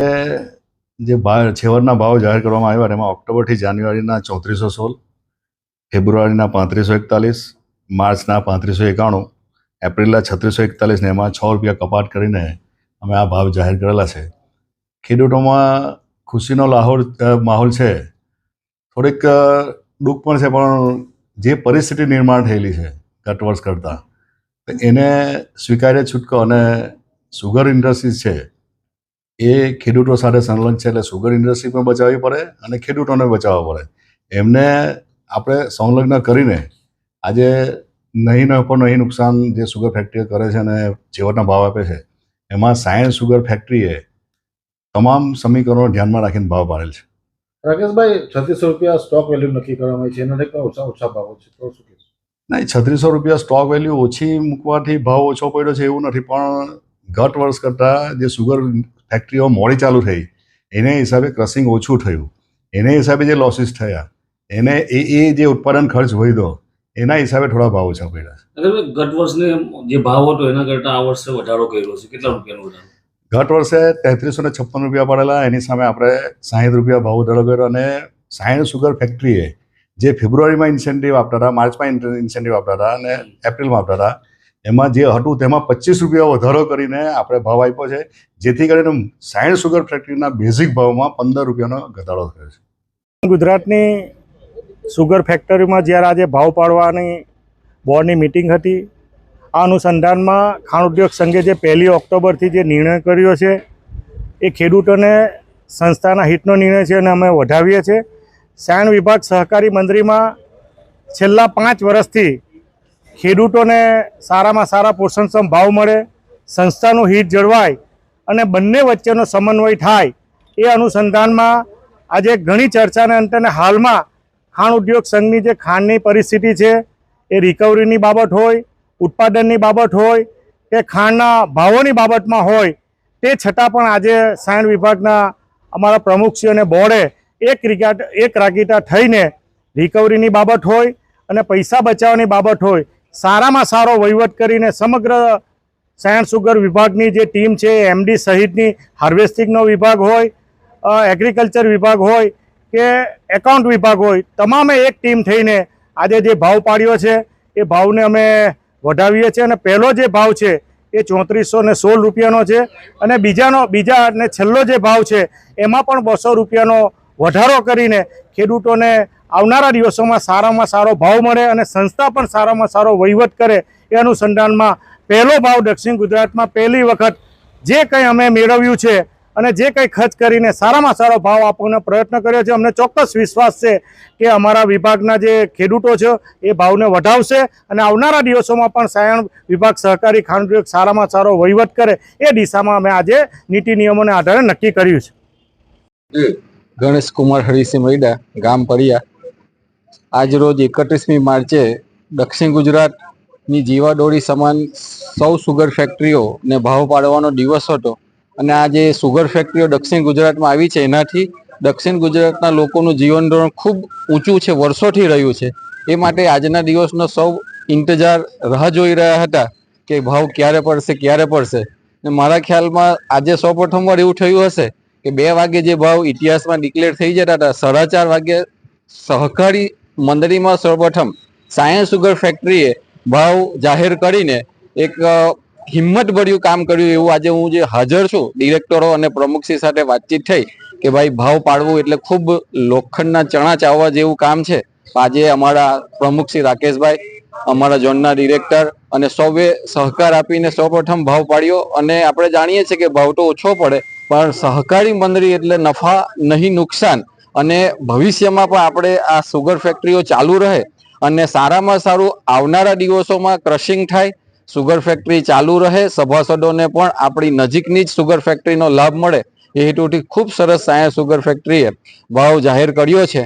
જે ભાવ, છેવટના ભાવ જાહેર કરવામાં આવ્યા એમાં ઓક્ટોબરથી જાન્યુઆરીના ચોત્રીસો સોળ, ફેબ્રુઆરીના પાંત્રીસો એકતાલીસ, માર્ચના પાંત્રીસો એકાણું, એપ્રિલના છત્રીસો એકતાલીસ ને એમાં છ રૂપિયા કપાટ કરીને અમે આ ભાવ જાહેર કરેલા છે. ખેડૂતોમાં ખુશીનો લાહોર માહોલ છે. થોડીક દુઃખ પણ છે, પણ જે પરિસ્થિતિ નિર્માણ થયેલી છે ગત વર્ષ કરતાં એને સ્વીકાર્ય છૂટકો અને સુગર ઇન્ડસ્ટ્રીઝ છે એ ખેડૂતો સાથે સંલગ્ન છે એટલે સુગર ઇન્ડસ્ટ્રી પણ બચાવવી પડે અને ખેડૂતોને બચાવવા પડે. એમને આપણે સંલગ્ન કરીને આજે નહીં નફો નહીં નુકસાન જે સુગર ફેક્ટરીઓ કરે છે અને જેવટના ભાવ આપે છે એમાં સાયન્સ સુગર ફેક્ટરીએ તમામ સમીકરણો ધ્યાનમાં રાખીને ભાવ પાડેલ છે. રાકેશભાઈ છત્રીસો રૂપિયા સ્ટોક વેલ્યુ નક્કી કરવામાં આવી છે. એના ટકા ઓછા ઓછા ભાવો છે. તો શું નહીં છત્રીસો રૂપિયા સ્ટોક વેલ્યુ ઓછી મૂકવાથી ભાવ ઓછો પડ્યો છે એવું નથી પણ ગત વર્ષ કરતાં જે સુગર ફેક્ટરીઓ મોડી ચાલુ થઈ એને હિસાબે ક્રસિંગ ઓછું થયું. એને હિસાબે જે લોસીસ થયા એને એ એ જે ઉત્પાદન ખર્ચ વધ્યો એના હિસાબે થોડા ભાવ ઓછા પડ્યા. છે અગર ગત વર્ષને જે ભાવ હતો એના કરતાં આ વર્ષે વધારો કર્યો છે કેટલા રૂપિયાનો વધારો? ગત વર્ષે તેત્રીસો ને છપ્પન રૂપિયા પડેલા એની સામે આપણે સાહીઠ રૂપિયા ભાવ વધારો કર્યો અને સાયન્સ સુગર ફેક્ટરીએ જે ફેબ્રુઆરીમાં ઇન્સેન્ટિવ આપતા હતા માર્ચમાં ઇન્સેન્ટિવ આપતા હતા અને એપ્રિલમાં આપતા હતા એમાં જે હતું તેમાં પચીસ રૂપિયા વધારો કરીને આપણે ભાવ આપ્યો છે, જેથી કરીને સાયન્સ સુગર ફેક્ટરીના બેઝિક ભાવમાં પંદર રૂપિયાનો ઘટાડો થયો છે. ગુજરાતની સુગર ફેક્ટરીમાં જ્યારે આજે ભાવ પાડવાની બોર્ડની મિટિંગ હતી, આ અનુસંધાનમાં ખાણ ઉદ્યોગ સંઘે જે પહેલી ઓક્ટોબરથી જે નિર્ણય કર્યો છે, એ ખેડૂતોને સંસ્થાના હિતનો નિર્ણય છે અને અમે વધાવીએ છીએ. સાયણ વિભાગ સહકારી મંત્રીમાં છેલ્લા પાંચ વર્ષથી ખેડૂતોને સારામાં સારા પોષણક્ષમ ભાવ મળે, સંસ્થાનું હિત જળવાય અને બંને વચ્ચેનો સમન્વય થાય એ અનુસંધાનમાં આજે ઘણી ચર્ચાને અંતે હાલમાં ખાણ ઉદ્યોગ સંઘની જે ખાંડની પરિસ્થિતિ છે એ રિકવરીની બાબત હોય, ઉત્પાદનની બાબત હોય કે ખાંડના ભાવોની બાબતમાં હોય તે છતાં પણ આજે સાયણ વિભાગના અમારા પ્રમુખશ્રી બોર્ડે એક રિગાટ, એક રાગીટા થઈને રિકવરીની બાબત હોય અને પૈસા બચાવવાની બાબત હોય સારામાં સારો વહીવટ કરીને સમગ્ર સાયણ સુગર વિભાગની જે ટીમ છે એમડી સહિતની હાર્વેસ્ટિંગનો વિભાગ હોય એગ્રીકલ્ચર વિભાગ હોય કે એકાઉન્ટ વિભાગ હોય, તમામે એક ટીમ થઈને આજે જે ભાવ પાડ્યો છે, એ ભાવને અમે વધાવીએ છીએ અને પહેલો જે ભાવ છે, એ ચોત્રીસો ને સોળ રૂપિયાનો છે અને બીજાનો, બીજા અને છેલ્લો જે ભાવ છે, એમાં પણ બસો રૂપિયાનો વધારો કરીને ખેડૂતોને આવનારા દિવસોમાં સારામાં સારો ભાવ મળે અને સંસ્થા પણ સારામાં સારો વહીવટ કરે એ અનુસંધાનમાં પહેલો ભાવ દક્ષિણ ગુજરાતમાં પહેલી વખત જે કંઈ અમે મેળવ્યું છે અને જે કંઈ ખર્ચ કરીને સારામાં સારો ભાવ આપવાનો પ્રયત્ન કર્યો છે, અમને ચોક્કસ વિશ્વાસ છે કે અમારા વિભાગના જે ખેડૂતો છે એ ભાવને વધાવશે અને આવનારા દિવસોમાં પણ સાયણ વિભાગ સહકારી ખાંડ ઉદ્યોગ સારામાં સારો વહીવટ કરે એ દિશામાં અમે આજે નીતિ નિયમોને આધારે નક્કી કર્યું છે. ગણેશ કુમાર હરિસિંહ મૈડા, ગામ પરિયા. આજ રોજ એકત્રીસમી માર્ચે દક્ષિણ ગુજરાતની જીવાડોળી સમાન સૌ સુગર ફેક્ટરીઓને ભાવ પાડવાનો દિવસ હતો. અને આ જે સુગર ફેક્ટરીઓ દક્ષિણ ગુજરાતમાં આવી છે, એનાથી દક્ષિણ ગુજરાતના લોકોનું જીવન ધોરણ ખૂબ ઊંચું છે, વર્ષોથી રહ્યું છે. એ માટે આજના દિવસનો સૌ ઇંતજાર રાહ જોઈ રહ્યા હતા કે ભાવ ક્યારે પડશે ક્યારે પડશે. ને મારા ખ્યાલમાં આજે સૌ પ્રથમવાર એવું થયું હશે કે બે વાગે જે ભાવ ઇતિહાસમાં ડિક્લેર થઈ જતા હતા, સાડા ચાર વાગે સહકારી મંડળીમાં સૌપ્રથમ સાયન્સ સુગર ફેક્ટરીએ ભાવ જાહેર કરીને એક હિંમતભર્યું કામ કર્યું. એવું આજે હું જે હાજર છું ડિરેક્ટરો અને પ્રમુખશ્રી સાથે વાતચીત થઈ કે ભાઈ ભાવ પાડવું એટલે ખૂબ લોખંડના ચણા ચાવવા જેવું કામ છે. આજે અમારા પ્રમુખશ્રી રાકેશભાઈ, અમારા ઝોનના ડિરેક્ટર અને સૌએ સહકાર આપીને સૌપ્રથમ ભાવ પાડ્યો. અને આપણે જાણીએ છીએ કે ભાવ તો ઓછો પડે પણ સહકારી મંડળી એટલે નફા નહીં નુકસાન. અને ભવિષ્યમાં પણ આપણે આ સુગર ફેક્ટરીઓ ચાલુ રહે અને સારામાં સારું આવનારા દિવસોમાં ક્રશિંગ થાય સુગર ફેક્ટરી ચાલુ રહે, સભાસદોને પણ આપણી નજીકની જ સુગર ફેક્ટરીનો લાભ મળે. એ હેતુથી ખૂબ સરસ સાયન્સ સુગર ફેક્ટરીએ ભાવ જાહેર કર્યો છે.